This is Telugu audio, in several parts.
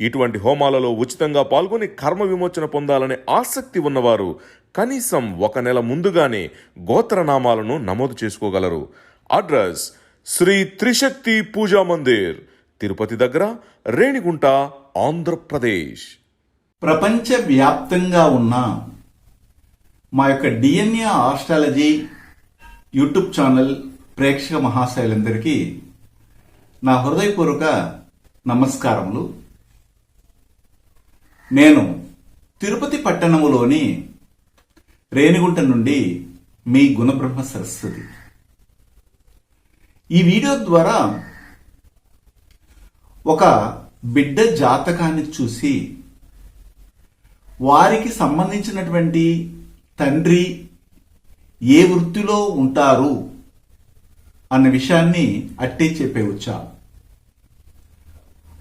ఇటువంటి హోమాలలో ఉచితంగా పాల్గొని కర్మ విమోచన పొందాలనే ఆసక్తి ఉన్నవారు కనీసం ఒక నెల ముందుగానే గోత్రనామాలను నమోదు చేసుకోగలరు. అడ్రస్ శ్రీ త్రిశక్తి పూజా మందిర్ తిరుపతి దగ్గర రేణిగుంట ఆంధ్రప్రదేశ్. ప్రపంచ వ్యాప్తంగా ఉన్న మా యొక్క డిఎన్ఏ ఆస్ట్రాలజీ యూట్యూబ్ ఛానల్ ప్రేక్షక మహాశైలందరికీ నా హృదయపూర్వక నమస్కారములు. నేను తిరుపతి పట్టణములోని రేణిగుంట నుండి మీ గుణబ్రహ్మ సరస్వతి. ఈ వీడియో ద్వారా ఒక బిడ్డ జాతకాన్ని చూసి వారికి సంబంధించినటువంటి తండ్రి ఏ వృత్తిలో ఉంటారు అన్న విషయాన్ని అట్టే చెప్పేవచ్చా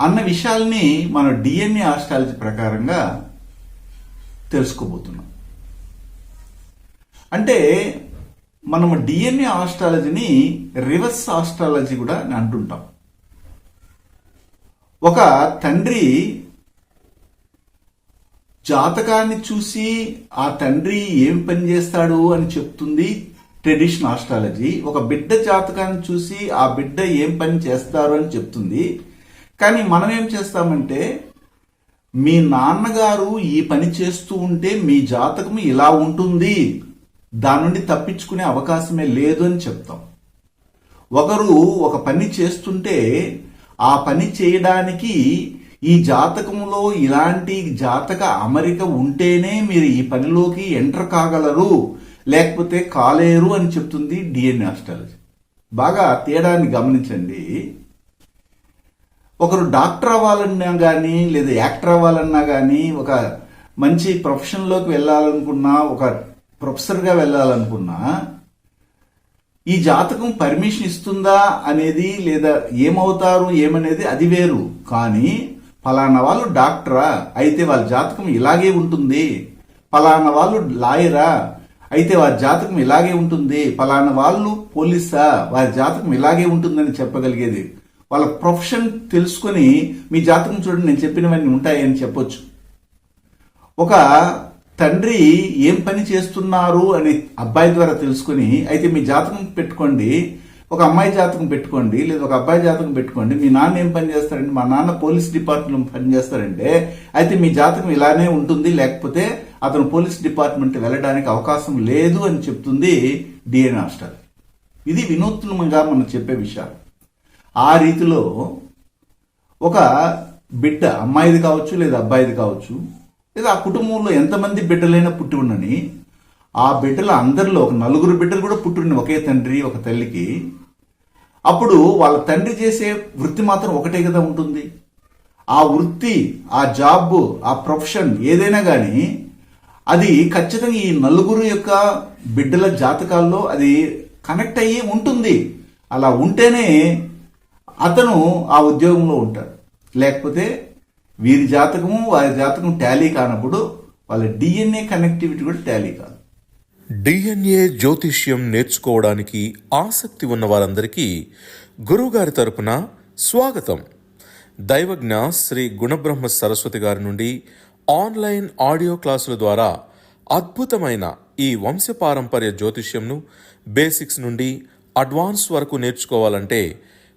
అన్న విషయాల్ని మనం డిఎన్ఏ ఆస్ట్రాలజీ ప్రకారంగా తెలుసుకోబోతున్నాం. అంటే మనము డిఎన్ఏ ఆస్ట్రాలజీని రివర్స్ ఆస్ట్రాలజీ కూడా అని అంటుంటాం. ఒక తండ్రి జాతకాన్ని చూసి ఆ తండ్రి ఏం పని చేస్తాడు అని చెప్తుంది ట్రెడిషన్ ఆస్ట్రాలజీ. ఒక బిడ్డ జాతకాన్ని చూసి ఆ బిడ్డ ఏం పని చేస్తారు అని చెప్తుంది. కానీ మనం ఏం చేస్తామంటే మీ నాన్నగారు ఈ పని చేస్తూ ఉంటే మీ జాతకం ఇలా ఉంటుంది. దాని నుండి తప్పించుకునే అవకాశమే లేదు అని చెప్తాం. ఒకరు ఒక పని చేస్తుంటే ఆ పని చేయడానికి ఈ జాతకంలో ఇలాంటి జాతక అమరిక ఉంటేనే మీరు ఈ పనిలోకి ఎంటర్ కాగలరు. లేకపోతే కాలేరు అని చెప్తుంది డిఎన్ఏ ఆస్ట్రాలజీ. బాగా తేడాన్ని గమనించండి. ఒకరు డాక్టర్ అవ్వాలన్నా కానీ లేదా యాక్టర్ అవ్వాలన్నా కానీ ఒక మంచి ప్రొఫెషన్లోకి వెళ్ళాలనుకున్నా ఒక ప్రొఫెసర్గా వెళ్ళాలనుకున్నా ఈ జాతకం పర్మిషన్ ఇస్తుందా అనేది లేదా ఏమవుతారు ఏమనేది అది వేరు. కానీ ఫలానా వాళ్ళు డాక్టరా? అయితే వాళ్ళ జాతకం ఇలాగే ఉంటుంది. ఫలానా వాళ్ళు లాయరా? అయితే వారి జాతకం ఇలాగే ఉంటుంది. ఫలానా వాళ్ళు పోలీసా? వారి జాతకం ఇలాగే ఉంటుందని చెప్పగలిగేది. వాళ్ళ ప్రొఫెషన్ తెలుసుకొని మీ జాతకం చూడండి నేను చెప్పినవన్నీ ఉంటాయని చెప్పొచ్చు. ఒక తండ్రి ఏం పని చేస్తున్నారు అని అబ్బాయి ద్వారా తెలుసుకుని అయితే మీ జాతకం పెట్టుకోండి ఒక అమ్మాయి జాతకం పెట్టుకోండి లేదా ఒక అబ్బాయి జాతకం పెట్టుకోండి మీ నాన్న ఏం పని చేస్తారంటే మా నాన్న పోలీస్ డిపార్ట్మెంట్ పని చేస్తారంటే అయితే మీ జాతకం ఇలానే ఉంటుంది లేకపోతే అతను పోలీస్ డిపార్ట్మెంట్ వెళ్ళడానికి అవకాశం లేదు అని చెప్తుంది డిఎన్ హాస్టల్ ఇది వినూత్నంగా మనం చెప్పే విషయాలు. ఆ రీతిలో ఒక బిడ్డ అమ్మాయిది కావచ్చు లేదా అబ్బాయిది కావచ్చు లేదా ఆ కుటుంబంలో ఎంతమంది బిడ్డలైనా పుట్టి ఉండని ఆ బిడ్డల అందరిలో ఒక నలుగురు బిడ్డలు కూడా పుట్టిన ఒకే తండ్రి ఒక తల్లికి అప్పుడు వాళ్ళ తండ్రి చేసే వృత్తి మాత్రం ఒకటే కదా ఉంటుంది. ఆ వృత్తి ఆ జాబ్ ఆ ప్రొఫెషన్ ఏదైనా కానీ అది ఖచ్చితంగా ఈ నలుగురు యొక్క బిడ్డల జాతకాల్లో అది కనెక్ట్ అయ్యి ఉంటుంది. అలా ఉంటేనే అతను ఆ ఉద్యోగంలో ఉంటాడు. లేకపోతే వీరి జాతకము వారి జాతకం టాలీ కానప్పుడు వాళ్ళ డిఎన్ఏ కనెక్టివిటీ కూడా టాలీ కాదు. డిఎన్ఏ జ్యోతిష్యం నేర్చుకోవడానికి ఆసక్తి ఉన్న వారందరికీ గురువుగారి తరపున స్వాగతం. దైవజ్ఞ శ్రీ గుణబ్రహ్మ సరస్వతి గారి నుండి ఆన్లైన్ ఆడియో క్లాసుల ద్వారా అద్భుతమైన ఈ వంశపారంపర్య జ్యోతిష్యంను బేసిక్స్ నుండి అడ్వాన్స్ వరకు నేర్చుకోవాలంటే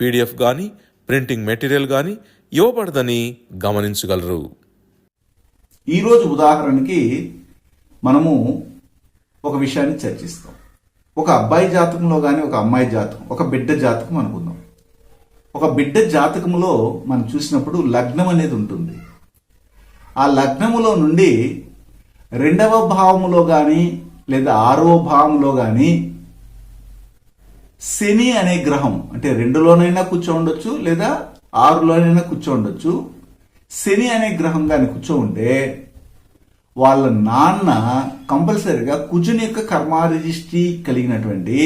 పీడిఎఫ్ కానీ ప్రింటింగ్ మెటీరియల్ కానీ ఇవ్వబడదని గమనించగలరు. ఈరోజు ఉదాహరణకి మనము ఒక విషయాన్ని చర్చిస్తాం. ఒక అబ్బాయి జాతకంలో కానీ ఒక అమ్మాయి జాతకం ఒక బిడ్డ జాతకం అనుకుందాం. ఒక బిడ్డ జాతకంలో మనం చూసినప్పుడు లగ్నం అనేది ఉంటుంది. ఆ లగ్నములో నుండి రెండవ భావములో కానీ లేదా ఆరవ భావంలో కానీ శని అనే గ్రహం అంటే రెండులోనైనా కూర్చోండొచ్చు లేదా ఆరులోనైనా కూర్చోండొచ్చు శని అనే గ్రహం కానీ కూర్చో ఉంటే వాళ్ళ నాన్న కంపల్సరిగా కుజుని యొక్క కర్మ రిజిస్ట్రీ కలిగినటువంటి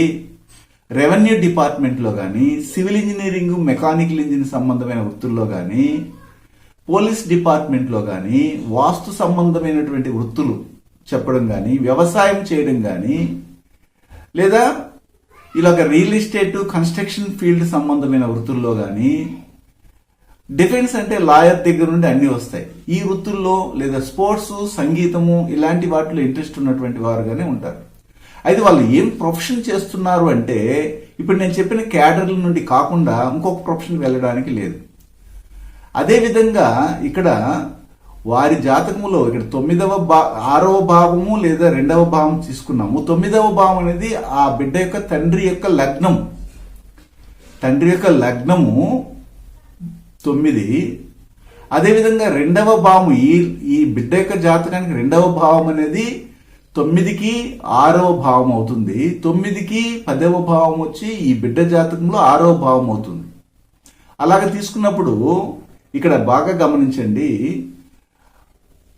రెవెన్యూ డిపార్ట్మెంట్లో కానీ సివిల్ ఇంజనీరింగ్ మెకానికల్ ఇంజనీర్ సంబంధమైన వృత్తుల్లో కానీ పోలీస్ డిపార్ట్మెంట్లో కానీ వాస్తు సంబంధమైనటువంటి వృత్తులు చెప్పడం కానీ వ్యవసాయం చేయడం కానీ లేదా ఇలాగ రియల్ ఎస్టేట్ కన్స్ట్రక్షన్ ఫీల్డ్ సంబంధమైన వృత్తుల్లో కానీ డిఫెన్స్ అంటే లాయర్ దగ్గర నుండి అన్ని వస్తాయి. ఈ వృత్తుల్లో లేదా స్పోర్ట్స్ సంగీతము ఇలాంటి వాటిలో ఇంట్రెస్ట్ ఉన్నటువంటి వారుగానే ఉంటారు. అయితే వాళ్ళు ఏం ప్రొఫెషన్ చేస్తున్నారు అంటే ఇప్పుడు నేను చెప్పిన క్యాడర్ల నుండి కాకుండా ఇంకొక ప్రొఫెషన్ వెళ్ళడానికి లేదు. అదేవిధంగా ఇక్కడ వారి జాతకములో ఇక్కడ తొమ్మిదవ భా ఆరవ భావము లేదా రెండవ భావం తీసుకున్నాము. తొమ్మిదవ భావం అనేది ఆ బిడ్డ యొక్క తండ్రి యొక్క లగ్నం. తండ్రి యొక్క లగ్నము తొమ్మిది. అదేవిధంగా రెండవ భావం ఈ ఈ బిడ్డ యొక్క జాతకానికి రెండవ భావం అనేది తొమ్మిదికి ఆరవ భావం అవుతుంది. తొమ్మిదికి పదవ భావం వచ్చి ఈ బిడ్డ జాతకంలో ఆరవ భావం అవుతుంది. అలాగ తీసుకున్నప్పుడు ఇక్కడ బాగా గమనించండి.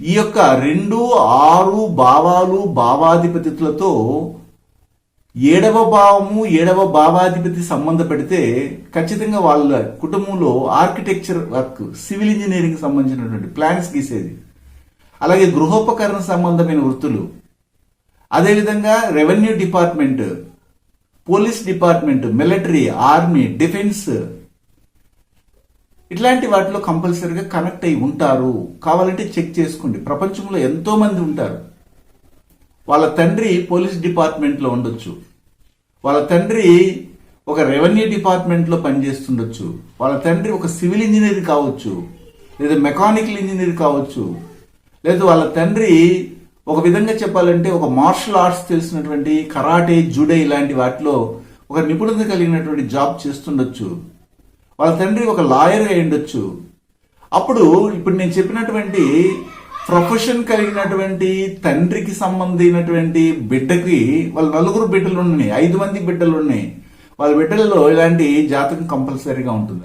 ఈ యొక్క రెండు ఆరు భావాలు భావాధిపతితులతో ఏడవ భావము ఏడవ భావాధిపతి సంబంధ పెడితే ఖచ్చితంగా వాళ్ళ కుటుంబంలో ఆర్కిటెక్చర్ వర్క్ సివిల్ ఇంజనీరింగ్ సంబంధించినటువంటి ప్లాన్స్ గీసేది. అలాగే గృహోపకరణ సంబంధమైన వృత్తులు. అదేవిధంగా revenue department police department military army defence ఇట్లాంటి వాటిలో కంపల్సరీగా కనెక్ట్ అయి ఉంటారు. కావాలంటే చెక్ చేసుకోండి. ప్రపంచంలో ఎంతో మంది ఉంటారు. వాళ్ళ తండ్రి పోలీస్ డిపార్ట్మెంట్లో ఉండొచ్చు. వాళ్ళ తండ్రి ఒక రెవెన్యూ డిపార్ట్మెంట్లో పనిచేస్తుండొచ్చు. వాళ్ళ తండ్రి ఒక సివిల్ ఇంజనీర్ కావచ్చు. లేదా మెకానికల్ ఇంజనీర్ కావచ్చు. లేదా వాళ్ళ తండ్రి ఒక విధంగా చెప్పాలంటే ఒక మార్షల్ ఆర్ట్స్ తెలిసినటువంటి కరాటే జుడే ఇలాంటి వాటిలో ఒక నిపుణత కలిగినటువంటి జాబ్ చేస్తుండొచ్చు. వాళ్ళ తండ్రి ఒక లాయర్ అయి ఉండొచ్చు. అప్పుడు ఇప్పుడు నేను చెప్పినటువంటి ప్రొఫెషన్ కలిగినటువంటి తండ్రికి సంబంధించినటువంటి బిడ్డకి వాళ్ళ నలుగురు బిడ్డలు ఉన్నాయి ఐదు మంది బిడ్డలు ఉన్నాయి. వాళ్ళ బిడ్డలలో ఇలాంటి జాతకం కంపల్సరీగా ఉంటుంది.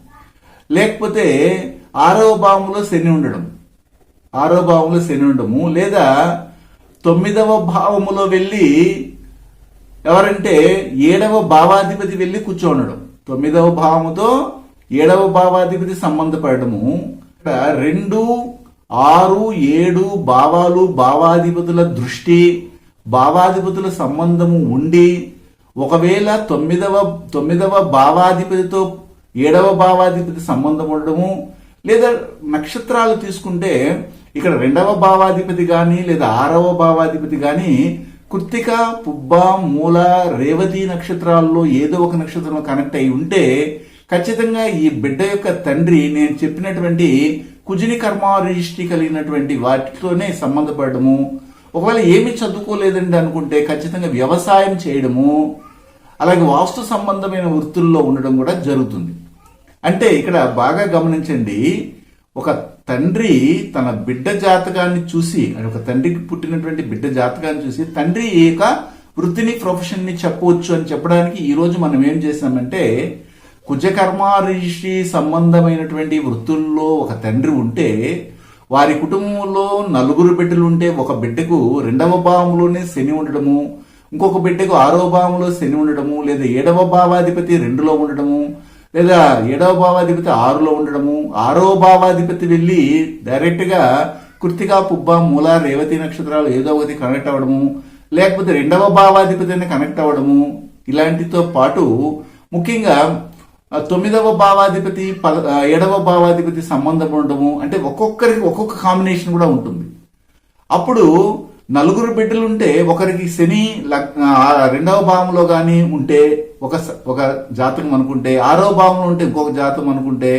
లేకపోతే ఆరవ భావంలో శని ఉండడం. ఆరవ భావంలో శని ఉండము. లేదా తొమ్మిదవ భావములో వెళ్ళి ఎవరంటే ఏడవ భావాధిపతి వెళ్ళి కూర్చోండడం తొమ్మిదవ భావముతో ఏడవ భావాధిపతి సంబంధపడము ఇక్కడ రెండు ఆరు ఏడు భావాలు భావాధిపతుల దృష్టి భావాధిపతుల సంబంధము ఉండి ఒకవేళ తొమ్మిదవ తొమ్మిదవ భావాధిపతితో ఏడవ భావాధిపతి సంబంధం ఉండడము లేదా నక్షత్రాలు తీసుకుంటే ఇక్కడ రెండవ భావాధిపతి కానీ లేదా ఆరవ భావాధిపతి కానీ కృత్తిక పుబ్బ మూల రేవతి నక్షత్రాల్లో ఏదో ఒక నక్షత్రంలో కనెక్ట్ అయి ఉంటే ఖచ్చితంగా ఈ బిడ్డ యొక్క తండ్రి నేను చెప్పినటువంటి కుజిని కర్మ రిజిస్ట్రీ కలిగినటువంటి వాటితోనే సంబంధపడము ఒకవేళ ఏమి చదువుకోలేదండి అనుకుంటే ఖచ్చితంగా వ్యవసాయం చేయడము. అలాగే వాస్తు సంబంధమైన వృత్తుల్లో ఉండడం కూడా జరుగుతుంది. అంటే ఇక్కడ బాగా గమనించండి ఒక తండ్రి తన బిడ్డ జాతకాన్ని చూసి ఒక తండ్రికి పుట్టినటువంటి బిడ్డ జాతకాన్ని చూసి తండ్రి ఏక యొక్క వృత్తిని ప్రొఫెషన్ని చెప్పవచ్చు అని చెప్పడానికి ఈ రోజు మనం ఏం చేసామంటే కుజకర్మ రిషి సంబంధమైనటువంటి వృత్తుల్లో ఒక తండ్రి ఉంటే వారి కుటుంబంలో నలుగురు బిడ్డలు ఉంటే ఒక బిడ్డకు రెండవ భావంలోనే శని ఉండడము ఇంకొక బిడ్డకు ఆరో భావంలో శని ఉండడము లేదా ఏడవ భావాధిపతి రెండులో ఉండడము లేదా ఏడవ భావాధిపతి ఆరులో ఉండడము ఆరో భావాధిపతి వెళ్ళి డైరెక్ట్గా కృతికా పుబ్బ మూల రేవతి నక్షత్రాలు ఏదో ఒకటి కనెక్ట్ అవ్వడము లేకపోతే రెండవ భావాధిపతిని కనెక్ట్ అవ్వడము ఇలాంటితో పాటు ముఖ్యంగా తొమ్మిదవ భావాధిపతి పద ఏడవ భావాధిపతి సంబంధం ఉండడము అంటే ఒక్కొక్కరికి ఒక్కొక్క కాంబినేషన్ కూడా ఉంటుంది. అప్పుడు నలుగురు బిడ్డలు ఉంటే ఒకరికి శని రెండవ భావంలో కానీ ఉంటే ఒక స- ఒక జాతకం అనుకుంటే ఆరో భావంలో ఉంటే ఇంకొక జాతకం అనుకుంటే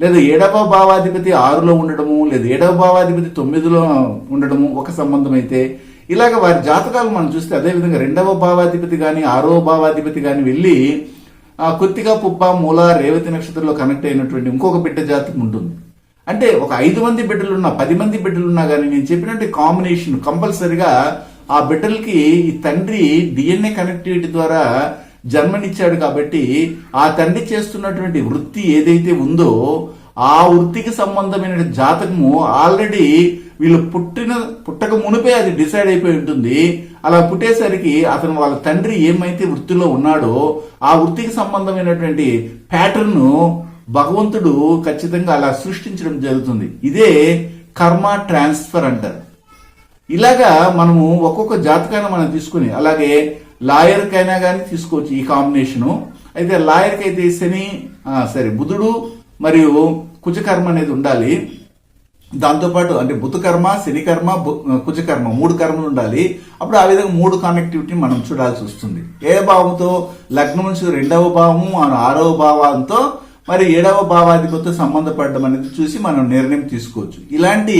లేదా ఏడవ భావాధిపతి ఆరులో ఉండడము లేదా ఏడవ భావాధిపతి తొమ్మిదిలో ఉండడము ఒక సంబంధం అయితే ఇలాగ వారి జాతకాలు మనం చూస్తే అదేవిధంగా రెండవ భావాధిపతి కానీ ఆరో భావాధిపతి కానీ వెళ్ళి ఆ కొద్దిగా పుప్ప మూల రేవతి నక్షత్రంలో కనెక్ట్ అయినటువంటి ఇంకొక బిడ్డ జాతకం ఉంటుంది. అంటే ఒక ఐదు మంది బిడ్డలున్నా పది మంది బిడ్డలున్నా కానీ నేను చెప్పినట్టు కాంబినేషన్ కంపల్సరిగా ఆ బిడ్డలకి ఈ తండ్రి డిఎన్ఏ కనెక్టివిటీ ద్వారా జన్మనిచ్చాడు కాబట్టి ఆ తండ్రి చేస్తున్నటువంటి వృత్తి ఏదైతే ఉందో ఆ వృత్తికి సంబంధమైన జాతకము ఆల్రెడీ వీళ్ళు పుట్టిన పుట్టక మునిపే అది డిసైడ్ అయిపోయి ఉంటుంది. అలా పుట్టేసరికి అతను వాళ్ళ తండ్రి ఏమైతే వృత్తిలో ఉన్నాడో ఆ వృత్తికి సంబంధమైనటువంటి ప్యాటర్న్ భగవంతుడు ఖచ్చితంగా అలా సృష్టించడం జరుగుతుంది. ఇదే కర్మ ట్రాన్స్ఫర్ అంటారు. ఇలాగా మనము ఒక్కొక్క జాతకాన్ని మనం తీసుకుని అలాగే లాయర్కైనా కానీ తీసుకోవచ్చు ఈ కాంబినేషను. అయితే లాయర్కి అయితే శని సరే బుధుడు మరియు కుజకర్మ అనేది ఉండాలి. దాంతోపాటు అంటే బుధకర్మ శనికర్మ కుజకర్మ బు- మూడు కర్మలు ఉండాలి. అప్పుడు ఆ విధంగా మూడు కనెక్టివిటీ మనం చూడాల్సి వస్తుంది. ఏ భావంతో? లగ్నం నుంచి రెండవ భావము ఆరవ భావంతో మరి ఏడవ భావాధిపతితో సంబంధపడడం అనేది చూసి మనం నిర్ణయం తీసుకోవచ్చు. ఇలాంటి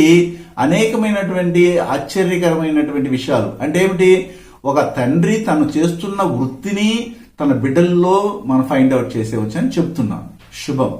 అనేకమైనటువంటి ఆశ్చర్యకరమైనటువంటి విషయాలు. అంటే ఏమిటి? ఒక తండ్రి తను చేస్తున్న వృత్తిని తన బిడ్డల్లో మనం ఫైండ్ అవుట్ చేసేవచ్చు అని చెప్తున్నాను. శుభం.